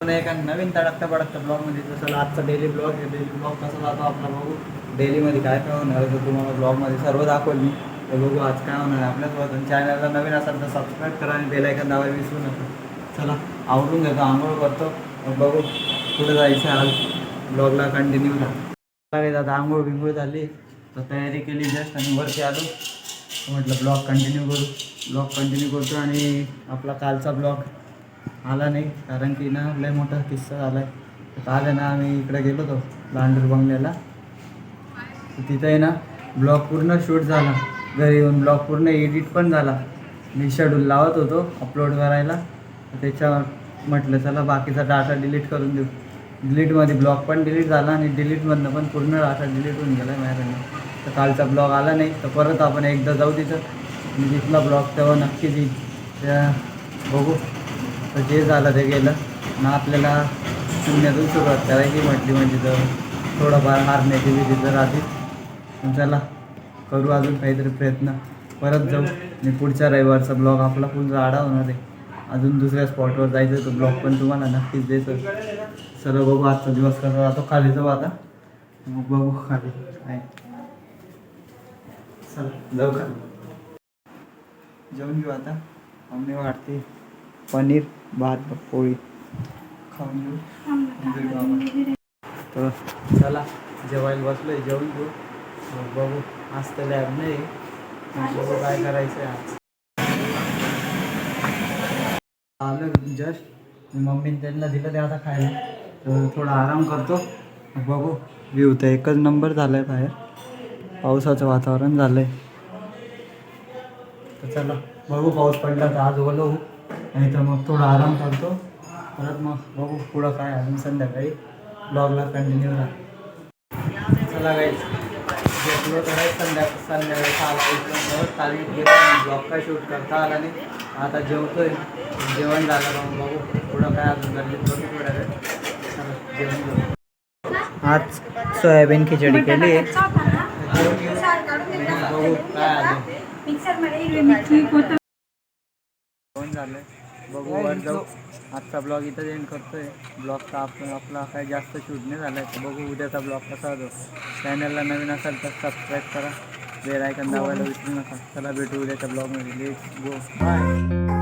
एका नवीन तडकता पडकता ब्लॉगमध्ये जसं आजचा डेली ब्लॉग आहे डेली ब्लॉग कसा जातो आपला बघू. डेलीमध्ये काय काय होणार तर तुम्हाला ब्लॉगमध्ये सर्व दाखवल मी. तर बघू आज काय होणार आहे आपल्यासोबत आणि चॅनलला नवीन असाल तर सबस्क्राईब करा आणि बेल ऐकन दाबायला विसरू नका. चला आवडून घेतो आंघोळ करतो. मग बघू कुठं जायचं आज. ब्लॉगला कंटिन्यू राहा आता आंघोळ बिंघोळ झाली. तर तयारी केली जस्ट आणि वरती आलो. म्हटलं ब्लॉग कंटिन्यू करू. ब्लॉग कंटिन्यू करतो आणि आपला कालचा ब्लॉग आला नाही कारण की ना लय मोठा किस्सा झाला आहे काल आहे ना आम्ही इकडे गेलो होतो लांडूर बंगल्याला. तिथं आहे ना ब्लॉग पूर्ण शूट झाला. घरी येऊन ब्लॉग पूर्ण एडिट पण झाला. मी शेड्यूल लावत होतो अपलोड करायला. त्याच्यावर म्हटलं चला बाकीचा डाटा डिलीट करून देऊ. डिलीटमध्ये ब्लॉग पण डिलीट झाला आणि डिलीटमधनं पण पूर्ण डाटा डिलीट होऊन गेला माझ्याकडनं. तर कालचा ब्लॉग आला नाही तर परत आपण एकदा जाऊ तिथं. मी जिथला ब्लॉग तेव्हा नक्कीच येईल बघू. तर जे झालं ते गेलं. आणि आपल्याला शून्यातून सुरुवात करायची म्हटली म्हणजे तर थोडंफार हारण्याची भीती तर राहते चला करू अजून काहीतरी प्रयत्न. परत जाऊ. आणि पुढच्या रविवारचा ब्लॉग आपला फुल जाडा होणार आहे. अजून दुसऱ्या स्पॉटवर जायचं तो ब्लॉग पण तुम्हाला नक्कीच देतो. सर्व बघू आजचा दिवस कसा जातो. खाली जाऊ आता. मग बघू खाली. आहे चला जाऊ खाली. जाऊन घेऊ आता. आम्ही वाटते पनीर भात पोळी. खाऊन घेऊ तर चला जेवायला बसलोय जेवून घेऊ. मग बघू आज तर लॅब नाही. बघू काय करायचं आहे आज. आलं जस्ट मम्मीने त्यांना दिलं ते आता खायला. तर थोडा आराम करतो. बघू. व्ह्यू तर एकच नंबर झाला आहे बाहेर. पावसाचं वातावरण झालं आहे तर चला बघू पाऊस पडला तर आज ओलं नाही तर मग थोडा आराम करतो. परत मग बघू पुढं काय अजून संध्याकाळी ब्लॉगला कंटिन्यू राहा. चला काही भेटलो तर संध्या संध्याकाळी सहाला काली ब्लॉग काय शूट करता आला नाही. आता जेवतोय. जेवण झालं मग बघू. पुढं काय अजून गल्लीत बघू चला जेवण घेऊ आज सोयाबीन खिचडी केली. बघू काय अजून जेवण झालंय. बघू वर जाऊ. आजचा ब्लॉग इथं एंड करतोय. ब्लॉगचा आपण आपला काय जास्त शूट नाही झालाय आहे बघू उद्याचा ब्लॉग कसा होतो. चॅनलला नवीन असाल तर सबस्क्राईब करा. बेल आयकन दाबायला विसरू नका. चला भेटू उद्याच्या ब्लॉगमध्ये लेट गो बाय